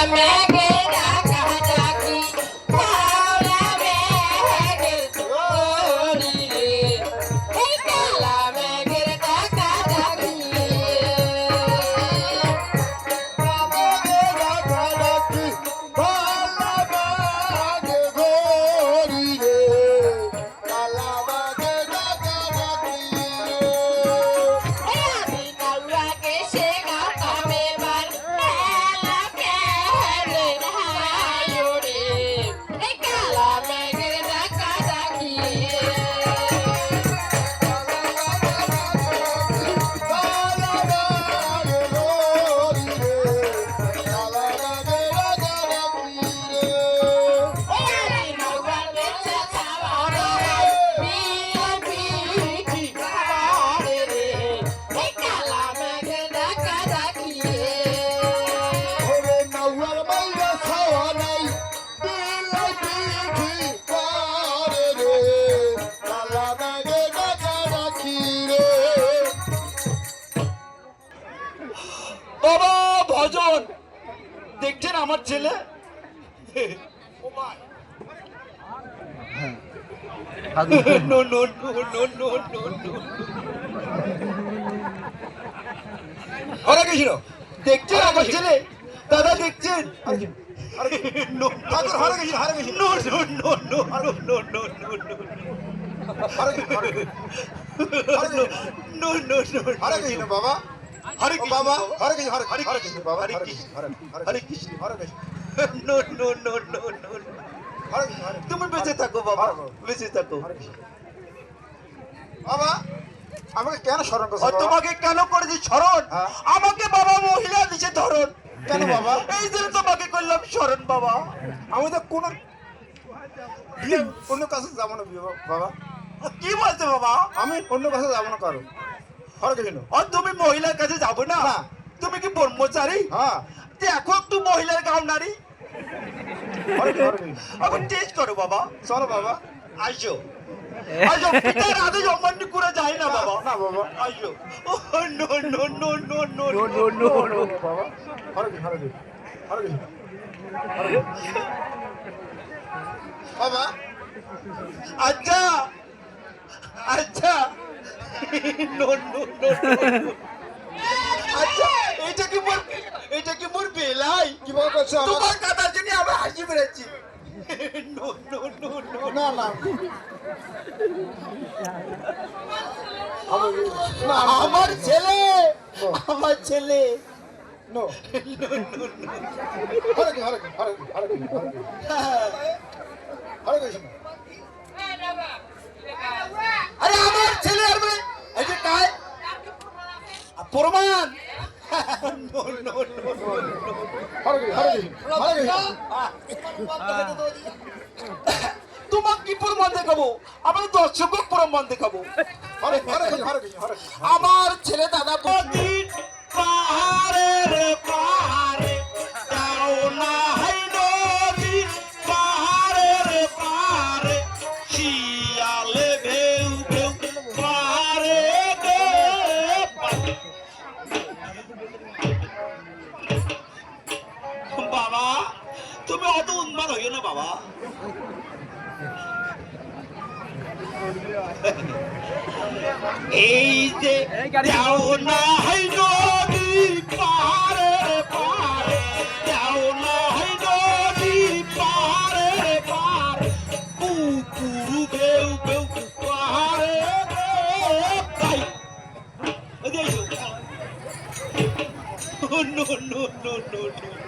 Amen. বাবা ভজন দেখছেন আমার ছেলে হরে কৃষ্ণ দেখছেন আমার ছেলে দাদা দেখছেন ঠাকুর Hare Hare Krishna no no no no no no no no no no বাবা হরে বাবা। হরে কৃষ্ণ হরে হরে কৃষ্ণ, বাবা। Hare Krishna, Hare Krishna. Hare Krishna. No no no no no তুমি বেঁচে থাকো বাবা। বেঁচে থাকো। বাবা আমাকে কেন স্মরণ করছ? তোমাকে কেন করেছি স্মরণ? হ্যাঁ। আমাকে বাবা মহিলা দিছে ধরন কেন বাবা? এই জন্য তোমাকে করলাম স্মরণ বাবা। আমি তো কোন অন্য কাছে যাব না বাবা। কি বলছো বাবা? আমি অন্য কাছে যাব না কারও। হরে কৃষ্ণ আর তুমি মহিলার কাছে যাব না। তুমি কি ব্রহ্মচারী হ্যাঁ দেখো একটু মহিলার গাও নারী। এখন টেস্ট করো বাবা চলো বাবা আসো আসো পিতার আদেশ অমান্য করে যায় না বাবা না বাবা আসো ও no no no no no no বাবা হরে হরে হরে হরে বাবা আচ্ছা আচ্ছা no, no, no, no. আচ্ছা এটা কি মোর এটা কি মোর বেলাই কি বলছো তোমার কথার জন্য আমি হাসি বেরাচ্ছি no, no, no, no. না না। আমার ছেলে। আমার ছেলে। নো হরে হরে হরে হরে হরে কৃষ্ণ। প্রমাণ! তোমাকে কি প্রমাণ দেখাবো? আমার দর্শক প্রমাণ দেখাবো। আমার ছেলে দাদা পাহাড় তুমি অত উন্মাদ হইও না বাবা। এই যে no no no no no.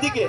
এদিকে